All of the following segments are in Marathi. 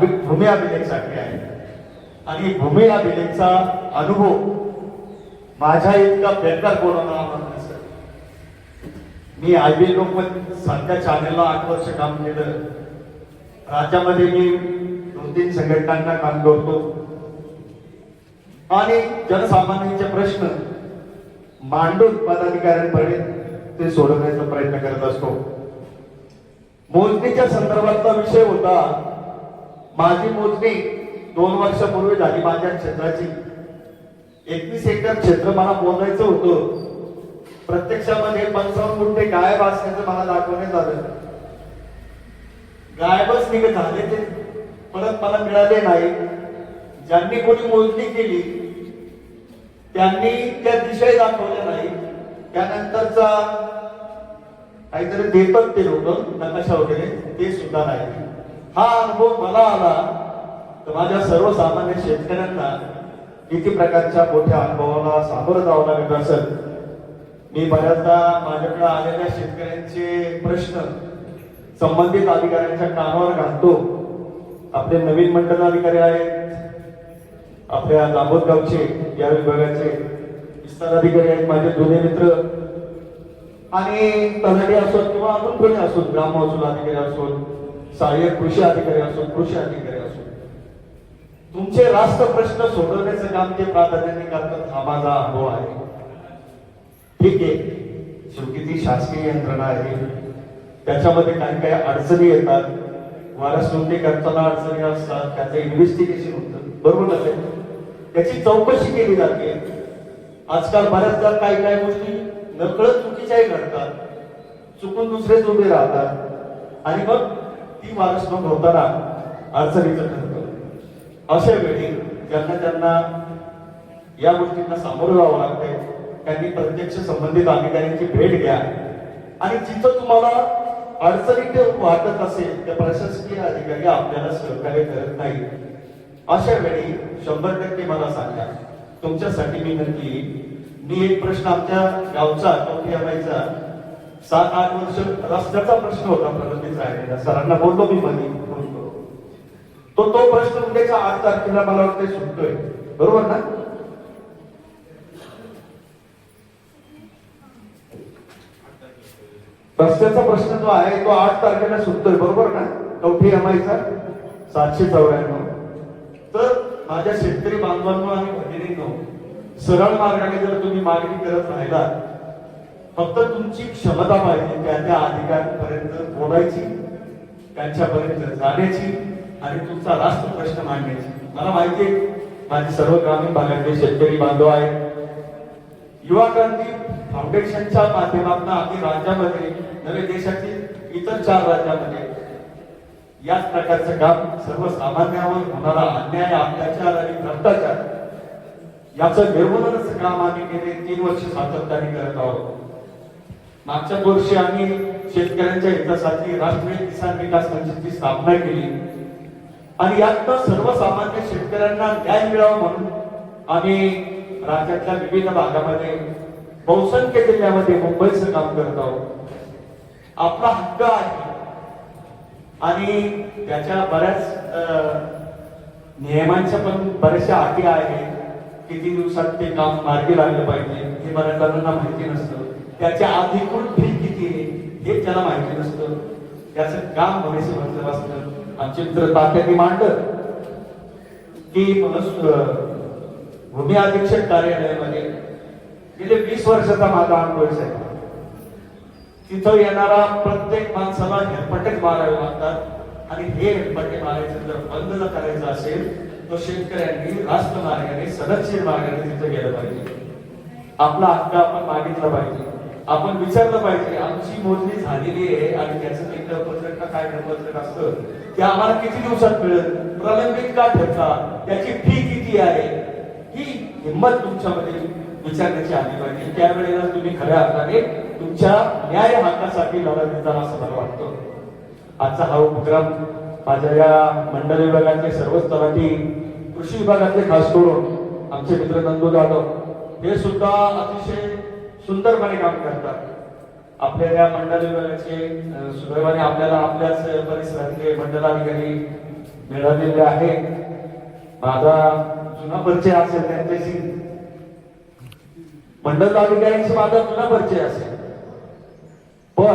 भूमी अभिलेखसाठी आहे. आणि भूमी अभिलेखचा अनुभव माझ्या इतका बेकार कोणाला आला नसेल मी आय बी लोकमत सारख्या चॅनेलला आठ वर्ष काम केलं. राज्यामध्ये मी दोन तीन संघटनांना काम करतो. आणि जनसामान्यांचे प्रश्न मांडून पदाधिकाऱ्यांपर्यंत ते सोडवण्याचा प्रयत्न करत असतो. मोजणीच्या संदर्भातला विषय होता. माझी मोजणी दोन वर्षापूर्वी झाली माझ्या क्षेत्राची. एकवीस एकर क्षेत्र मला मोजायचं होतं. प्रत्यक्षामध्ये पंचावन्न गुंठे गायब असल्याचं मला दाखवण्यात आलं. गायबच निघत झाले ते. परत मला मिळाले नाही. ज्यांनी कोणी मोजणी केली त्यांनी त्या दिशाही दाखवल्या नाही. त्यानंतरचा काहीतरी देतात ते लोक नकाशा वगैरे ते सुद्धा नाही. हा अनुभव मला आला. तर माझ्या सर्वसामान्य शेतकऱ्यांना किती प्रकारच्या मोठ्या अनुभवाला सामोरं जावं लागत असेल? मी बऱ्याचदा माझ्याकडे आलेल्या शेतकऱ्यांचे प्रश्न संबंधित अधिकाऱ्यांच्या कानावर घालतो. आपले नवीन मंडल अधिकारी आहेत. आपल्या दामोद गावचे या विभागाचे विस्तार अधिकारी आहेत माझे जुने मित्र. आणि तलाठी असोत किंवा अजून कोणी असोत ग्राम महसूल अधिकारी असोत. सहाय्यक कृषी अधिकारी असो कृषी अधिकारी असो तुमचे राष्ट्र प्रश्न सोडवण्याचं काम ते प्राधान्याने करतात. हा माझा अनुभव आहे. ठीक आहे. शेवटी ती शासकीय यंत्रणा आहे. त्याच्यामध्ये काही काही अडचणी येतात. वारस नोंदणी करताना अडचणी असतात. त्याचं इन्व्हेस्टिगेशन होतं. बरोबर नसेल त्याची चौकशी केली जाते. आजकाल बऱ्याचदा काही काही गोष्टी नकळत चुकीच्याही घडतात. चुकून दुसरेच उभे राहतात. आणि मग ती माणूस मग होताना अडचणीचं ठरतं. अशा वेळी ज्यांना त्यांना या गोष्टींना सामोरं जावं लागते त्यांनी प्रत्यक्ष संबंधित अधिकाऱ्यांची भेट घ्या. आणि जिथं तुम्हाला अडचणी वाटत असेल त्या प्रशासकीय अधिकारी आपल्याला सहकार्य करत नाही अशा वेळी शंभर टक्के मला सांगा तुमच्यासाठी मी नक्की मी एक प्रश्न आमच्या गावचा कवठी सात आठ वर्ष रस्त्याचा प्रश्न होता प्रगतीचा आहे सरांना बोललो मी मध्ये तो तो प्रश्न उद्याच्या आठ तारखेला मला वाटते सुटतोय. बरोबर ना? रस्त्याचा प्रश्न जो आहे तो आठ तारखेला सुटतोय बरोबर ना? कवठी एमआयचा सातशे चौऱ्याण्णव. तर माझ्या शेतकरी बांधवांना आणि भगिनींनो सरळ मार्गाने जर तुम्ही मागणी करत राहिला फक्त तुमची क्षमता पाहिजे त्या त्या अधिकाऱ्यांपर्यंत बोलायची त्यांच्यापर्यंत जाण्याची आणि तुमचा राष्ट्र प्रश्न मांडण्याची मला माहिती आहे माझे सर्व ग्रामीण भागातले शेतकरी बांधव आहेत. युवा क्रांती फाउंडेशनच्या माध्यमातून आम्ही राज्यामध्ये नवे देशातील इतर चार राज्यामध्ये याच प्रकारचं काम सर्वसामान्यावर होणारा अन्याय अत्याचार आणि भ्रष्टाचार याचं निर्मूलनाचं काम आम्ही गेले तीन वर्ष सातत्याने करत आहोत. मागच्या वर्षी आम्ही शेतकऱ्यांच्या हितासाठी राष्ट्रीय किसान विकास मंचची स्थापना केली. आणि यातनं सर्वसामान्य शेतकऱ्यांना न्याय मिळावा म्हणून आम्ही राज्यातल्या विविध भागामध्ये बहुसंख्य जिल्ह्यामध्ये मुंबईचं काम करत आहोत. आपला हक्क आहे. आणि त्याच्या बऱ्याच नियमांच्या पण बऱ्याचशा अटी आहेत किती दिवसात ते काम मार्गी लागलं पाहिजे हे बऱ्याच जणांना माहिती नसतं. त्याच्या अधिकृत फी किती आहे हे त्याला माहिती नसतं. त्याचं काम भविष्य म्हटलं असतं आमचे तात्यांनी मांडलं की भूमी अधीक्षक कार्यालयामध्ये गेले वीस वर्षाचा माझा अनुभव आहे. साहेब. तिथं येणारा प्रत्येक माणसाला हेलपटेच मारावे लागतात. आणि हे हेलपटे मारायचं जर बंद जर करायचं असेल तर शेतकऱ्यांनी राष्ट्र मार्गाने सदस्य मार्गाने तिथं गेलं पाहिजे. आपला हक्क आपण मागितला पाहिजे. आपण विचारलं पाहिजे आमची मोजणी झालेली आहे आणि त्याचं एकदा पत्रक का काय पत्रक असतं ते आम्हाला किती दिवसात मिळत प्रलंबित का ठेवता त्याची फी किती आहे? ही हिंमत तुमच्यामध्ये विचारण्याची आली पाहिजे. त्यावेळेला तुम्ही खऱ्या अर्थाने तुमच्या न्याय हक्कासाठी लढा देताना असं मला वाटतं. आजचा हा उपक्रम माझ्या या मंडळ विभागातले सर्व स्तरातील कृषी विभागातले खास करून आमचे मित्र नंदू जाधव हे सुद्धा अतिशय सुंदरपणे काम करतात. आपल्या या मंडळाचे सुदैवाने आपल्याला आपल्याच परिसरातले मंडलाधिकारी मिळालेले आहे माझा जुना परिचय असेल त्यांच्याशी. मंडलाधिकाऱ्यांशी माझा जुना परिचय असेल. पण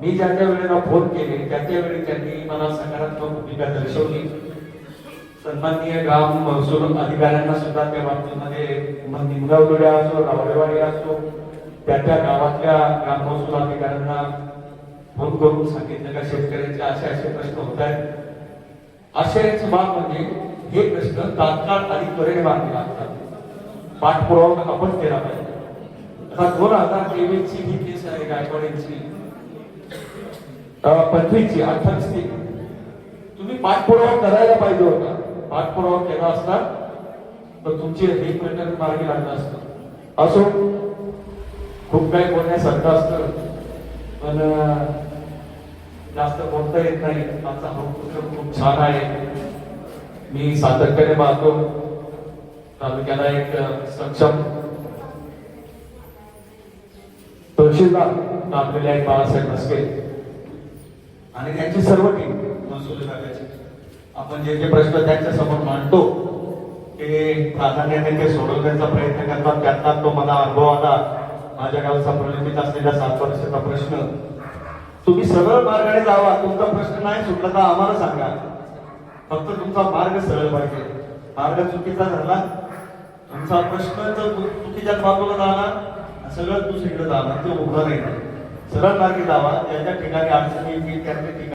मी ज्या वेळेला फोन केले त्या त्या वेळी त्यांनी मला सकारात्मक भूमिका दर्शवली. सन्माननीय ग्राम महसूल अधिकाऱ्यांना सुद्धा त्या बाबतीमध्ये मग निमगावडे असो रावळेवाडी असो त्या त्या गावातल्या ग्राम महसूल अधिकाऱ्यांना फोन करून सांगितलं का शेतकऱ्यांचे असे असे प्रश्न होत आहेत. आश्चर्याची बाब म्हणजे हे प्रश्न तात्काळ आणि त्वरेने मार्गी लागतात. पाठपुरावा आपण केला पाहिजे. आता दोन हजार तेवीसची ही केस आहे गायकवाडींची. पंचवीसची अठ्ठावीसची. तुम्ही पाठपुरावा करायला पाहिजे होता. पाठपुरावा केला असता तर तुमचे हे प्रकरण मार्गी लागलं असतं. असो खूप काही बोलण्यासारखं असतं पण जास्त बोलता येत नाही. माझा हा पुस्तक खूप छान आहे. मी सातत्याने पाहतो तालुक्याला एक सक्षम तहसीलदार लाभलेले आहेत बाळासाहेब मस्के आणि त्यांची सर्व टीम महसूल विभागाची. आपण जे जे प्रश्न त्यांच्यासमोर मांडतो ते प्राधान्याने ते सोडवण्याचा प्रयत्न करतात त्यांना तो मला अनुभव आला माझ्या गावचा प्रलंबित असलेला सात वर्षाचा प्रश्न. तुम्ही सरळ मार्गाने जावा तुमचा प्रश्न नाही सुटला तर आम्हाला सांगा. फक्त तुमचा मार्ग सरळ पाहिजे. मार्ग चुकीचा झाला तुमचा प्रश्न जर चुकीच्या बाजूला जाणार सगळं दुसरीकडे जाणार ते उभं नाही सरळ मार्गी जावा त्यांच्या ठिकाणी अडचणी येतील ठिकाणी